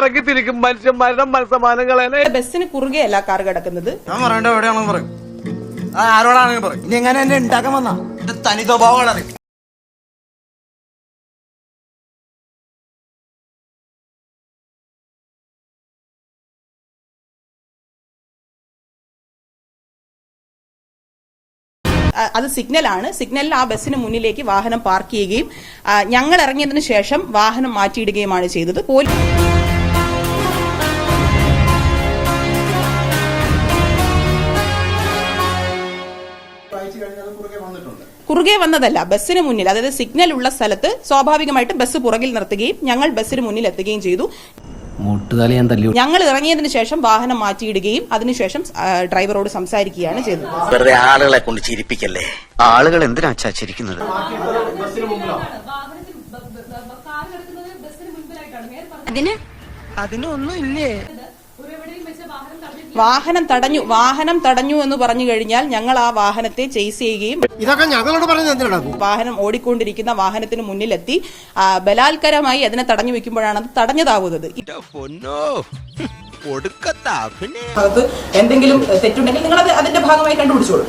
ഇറക്കി തിരിക്കും. മനുഷ്യന്മാരുടെ മനസ്സമാനങ്ങളെ ബസ്സിന് കുറുകെയല്ല കാർ കിടക്കുന്നത്. ഞാൻ പറയണ്ട എവിടെയാണെന്ന് പറയും. ആ ആരോടാണെങ്കിലും പറയും. ഇനി എങ്ങനെ എന്നെ ഉണ്ടാക്കാൻ വന്നാ? എന്റെ തനി സ്വഭാവമാണ് അറിയും അത് സിഗ്നലാണ് സിഗ്നലിൽ ആ ബസ്സിന് മുന്നിലേക്ക് വാഹനം പാർക്ക് ചെയ്യുകയും ഞങ്ങൾ ഇറങ്ങിയതിനു ശേഷം വാഹനം മാറ്റിയിടുകയുമാണ് ചെയ്തത്. പോലീസ് കുറുകെ വന്നതല്ല ബസ്സിന് മുന്നിൽ അതായത് സിഗ്നൽ ഉള്ള സ്ഥലത്ത് സ്വാഭാവികമായിട്ടും ബസ് പുറകിൽ നിർത്തുകയും ഞങ്ങൾ ബസ്സിന് മുന്നിൽ എത്തുകയും ചെയ്തു. ഞങ്ങൾ ഇറങ്ങിയതിനു ശേഷം വാഹനം മാറ്റിയിടുകയും അതിനുശേഷം ഡ്രൈവറോട് സംസാരിക്കുകയാണ് ചെയ്തത്. വെറുതെ ആളുകളെ കൊണ്ട് ചിരിപ്പിക്കല്ലേ? ആളുകൾ എന്തിനാ ചിരിക്കുന്നത്? അതിന് അതിനൊന്നും ചിരിക്കുന്നത് വാഹനം തടഞ്ഞു വാഹനം തടഞ്ഞു എന്ന് പറഞ്ഞു കഴിഞ്ഞാൽ ഞങ്ങൾ ആ വാഹനത്തെ ചേസ് ചെയ്യുകയും ഇതൊക്കെ ഞങ്ങളോട് പറഞ്ഞു വാഹനം ഓടിക്കൊണ്ടിരിക്കുന്ന വാഹനത്തിന് മുന്നിലെത്തി ബലാത്കരമായി അതിനെ തടഞ്ഞു വെക്കുമ്പോഴാണ് അത് തടഞ്ഞതാവുന്നത്. അത് എന്തെങ്കിലും തെറ്റുണ്ടെങ്കിൽ നിങ്ങൾ അത് അതിന്റെ ഭാഗമായി കണ്ടുപിടിച്ചോളൂ.